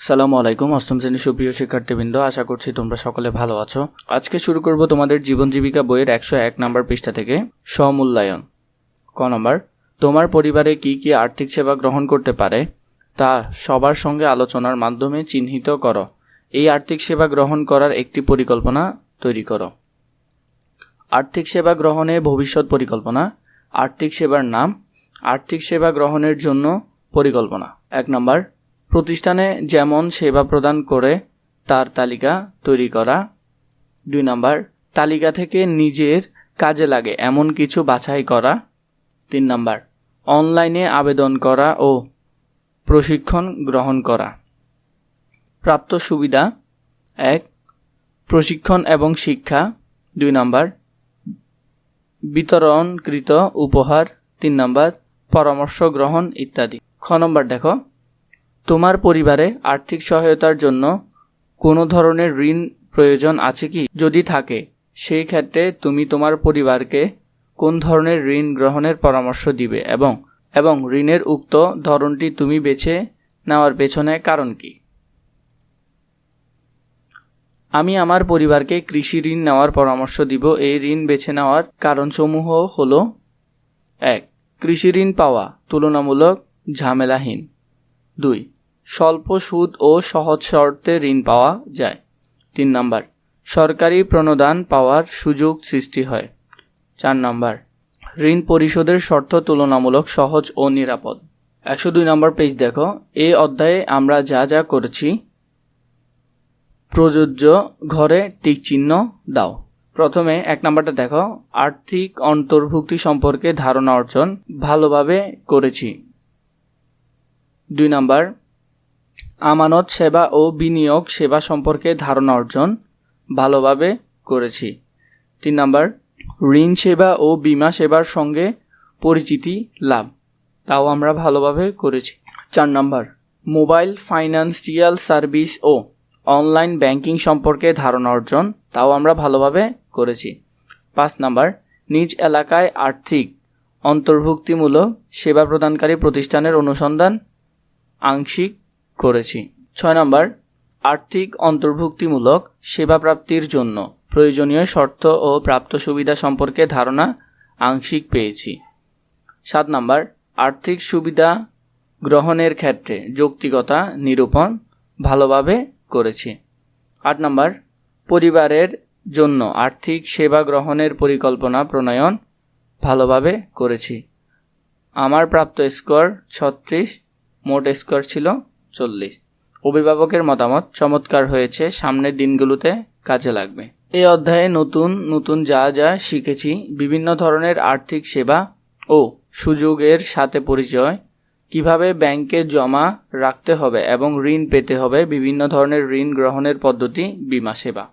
সালামু আলাইকুম, অষ্টম শ্রেণির সুপ্রিয় শিক্ষার্থীবৃন্দ, আশা করছি তোমরা সকলে ভালো আছো। আজকে শুরু করব তোমাদের জীবন জীবিকা বইয়ের একশো এক নম্বর পৃষ্ঠা থেকে, স্বমূল্যায়ন। ক নম্বর, তোমার পরিবারে কি কি আর্থিক সেবা গ্রহণ করতে পারে? তা সবার সঙ্গে আলোচনার মাধ্যমে চিহ্নিত করো। এই আর্থিক সেবা গ্রহণ করার একটি পরিকল্পনা তৈরি করো। আর্থিক সেবা গ্রহণে ভবিষ্যৎ পরিকল্পনা, আর্থিক সেবার নাম, আর্থিক সেবা গ্রহণের জন্য পরিকল্পনা। এক নম্বর প্রতিষ্ঠানে যেমন সেবা প্রদান করে, তার তালিকা তৈরি করা। দুই নম্বর, তালিকা থেকে নিজের কাজে লাগে এমন কিছু বাছাই করা। তিন নম্বর, অনলাইনে আবেদন করা ও প্রশিক্ষণ গ্রহণ করা। প্রাপ্ত সুবিধা, এক, প্রশিক্ষণ এবং শিক্ষা। দুই নম্বর, বিতরণকৃত উপহার। তিন নম্বর, পরামর্শ গ্রহণ ইত্যাদি। খ নম্বর দেখো। তোমার পরিবারে আর্থিক সহায়তার জন্য কোনো ধরনের ঋণ প্রয়োজন আছে কি? যদি থাকে, সেই ক্ষেত্রে তুমি তোমার পরিবারকে কোন ধরনের ঋণ গ্রহণের পরামর্শ দিবে এবং এবং ঋণের উক্ত ধরনটি তুমি বেছে নেওয়ার পেছনে কারণ কি? আমি আমার পরিবারকে কৃষি ঋণ নেওয়ার পরামর্শ দিব। এই ঋণ বেছে নেওয়ার কারণসমূহ হল এক, কৃষি ঋণ পাওয়া তুলনামূলক ঝামেলাহীন। দুই স্বল্প সুদ ও সহজ শর্তে ঋণ পাওয়া যায়। তিন নম্বর, সরকারি প্রণোদান পাওয়ার সুযোগ সৃষ্টি হয়। চার নম্বর, ঋণ পরিশোধের শর্ত তুলনামূলক সহজ ও নিরাপদ। একশো দুই নম্বর পেজ দেখো। এই অধ্যায়ে আমরা যা যা করেছি, প্রযোজ্য ঘরে টিক চিহ্ন দাও। প্রথমে এক নম্বরটা দেখো। আর্থিক অন্তর্ভুক্তি সম্পর্কে ধারণা অর্জন ভালোভাবে করেছি। দুই নাম্বার আমানত, সেবা ও বিনিয়োগ সেবা সম্পর্কে ধারণা অর্জন ভালোভাবে করেছি। তিন নাম্বার, ঋণ সেবা ও বিমা সেবার সঙ্গে পরিচিতি লাভ, তাও আমরা ভালোভাবে করেছি। চার নাম্বার, মোবাইল ফাইন্যান্সিয়াল সার্ভিস ও অনলাইন ব্যাংকিং সম্পর্কে ধারণা অর্জন, তাও আমরা ভালোভাবে করেছি। পাঁচ নাম্বার, নিজ এলাকায় আর্থিক অন্তর্ভুক্তিমূলক সেবা প্রদানকারী প্রতিষ্ঠানের অনুসন্ধান, আংশিক করেছি। ছয় নম্বর, আর্থিক অন্তর্ভুক্তিমূলক সেবা প্রাপ্তির জন্য প্রয়োজনীয় শর্ত ও প্রাপ্ত সুবিধা সম্পর্কে ধারণা আংশিক পেয়েছি। সাত নম্বর, আর্থিক সুবিধা গ্রহণের ক্ষেত্রে যৌক্তিকতা নিরূপণ ভালোভাবে করেছি। আট নম্বর, পরিবারের জন্য আর্থিক সেবা গ্রহণের পরিকল্পনা প্রণয়ন ভালোভাবে করেছি। আমার প্রাপ্ত স্কোর ছত্রিশ, মোট স্কোর ছিল চল্লিশ। অভিভাবকের মতামত চমৎকার হয়েছে, সামনের দিনগুলোতে কাজে লাগবে। এই অধ্যায়ে নতুন নতুন যা যা শিখেছি, বিভিন্ন ধরনের আর্থিক সেবা ও সুযোগের সাথে পরিচয়, কীভাবে ব্যাংকে জমা রাখতে হবে এবং ঋণ পেতে হবে, বিভিন্ন ধরনের ঋণ গ্রহণের পদ্ধতি, বিমা সেবা।